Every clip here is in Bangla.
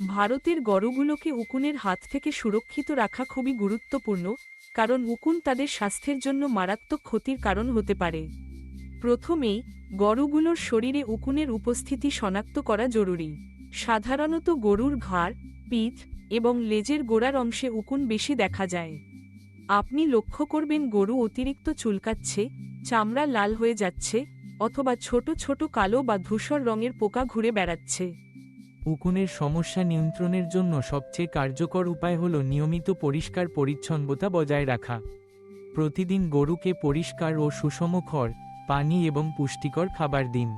ভারতের গরুগুলোকে উকুনের হাত থেকে সুরক্ষিত রাখা খুবই গুরুত্বপূর্ণ, কারণ উকুন তাদের স্বাস্থ্যের জন্য মারাত্মক ক্ষতির কারণ হতে পারে। প্রথমেই, গরুগুলোর শরীরে উকুনের উপস্থিতি শনাক্ত করা জরুরি। সাধারণত গরুর ঘাড়, পিঠ এবং লেজের গোড়ার অংশে উকুন বেশি দেখা যায়। আপনি লক্ষ্য করবেন গরু অতিরিক্ত চুলকাচ্ছে, চামড়া লাল হয়ে যাচ্ছে, অথবা ছোট ছোট কালো বা ধূসর রঙের পোকা ঘুরে বেড়াচ্ছে। উকুনের সমস্যা নিয়ন্ত্রণের জন্য সবচেয়ে কার্যকর উপায় হল নিয়মিত পরিষ্কার পরিচ্ছন্নতা বজায় রাখা। প্রতিদিন গরুকে পরিষ্কার ও সুষম খড়, পানি এবং পুষ্টিকর খাবার দিন।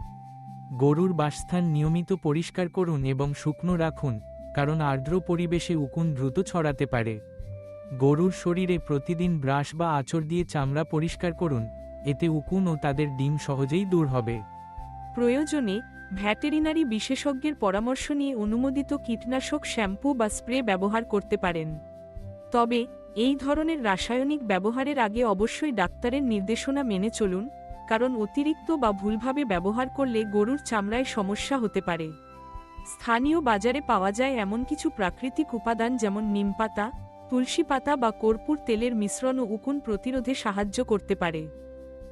গরুর বাসস্থান নিয়মিত পরিষ্কার করুন এবং শুকনো রাখুন, কারণ আর্দ্র পরিবেশে উকুন দ্রুত ছড়াতে পারে। গরুর শরীরে প্রতিদিন ব্রাশ বা আঁচড় দিয়ে চামড়া পরিষ্কার করুন, এতে উকুন ও তাদের ডিম সহজেই দূর হবে। প্রয়োজনে ভ্যাটেরিনারি বিশেষজ্ঞের পরামর্শ নিয়ে অনুমোদিত কীটনাশক শ্যাম্পু বা স্প্রে ব্যবহার করতে পারেন। তবে, এই ধরনের রাসায়নিক ব্যবহারের আগে অবশ্যই ডাক্তারের নির্দেশনা মেনে চলুন, কারণ অতিরিক্ত বা ভুলভাবে ব্যবহার করলে গরুর চামড়ায় সমস্যা হতে পারে। স্থানীয় বাজারে পাওয়া যায় এমন কিছু প্রাকৃতিক উপাদান যেমন নিমপাতা তুলসী পাতা বা কর্পূর তেলের মিশ্রণ ও উকুন প্রতিরোধে সাহায্য করতে পারে।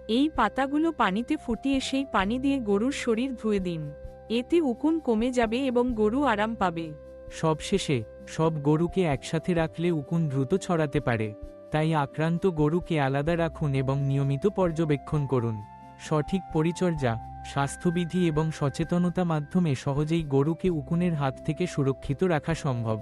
এই পাতাগুলো পানিতে ফুটিয়ে সেই পানি দিয়ে গরুর শরীর ধুয়ে দিন। এতে উকুন কমে যাবে এবং গরু আরাম পাবে। সবশেষে, সব গরুকে একসাথে রাখলে উকুন দ্রুত ছড়াতে পারে। তাই আক্রান্ত গরুকে আলাদা রাখুন এবং নিয়মিত পর্যবেক্ষণ করুন। সঠিক পরিচর্যা, স্বাস্থ্যবিধি এবং সচেতনতা মাধ্যমে সহজেই গরুকে উকুনের হাত থেকে সুরক্ষিত রাখা সম্ভব।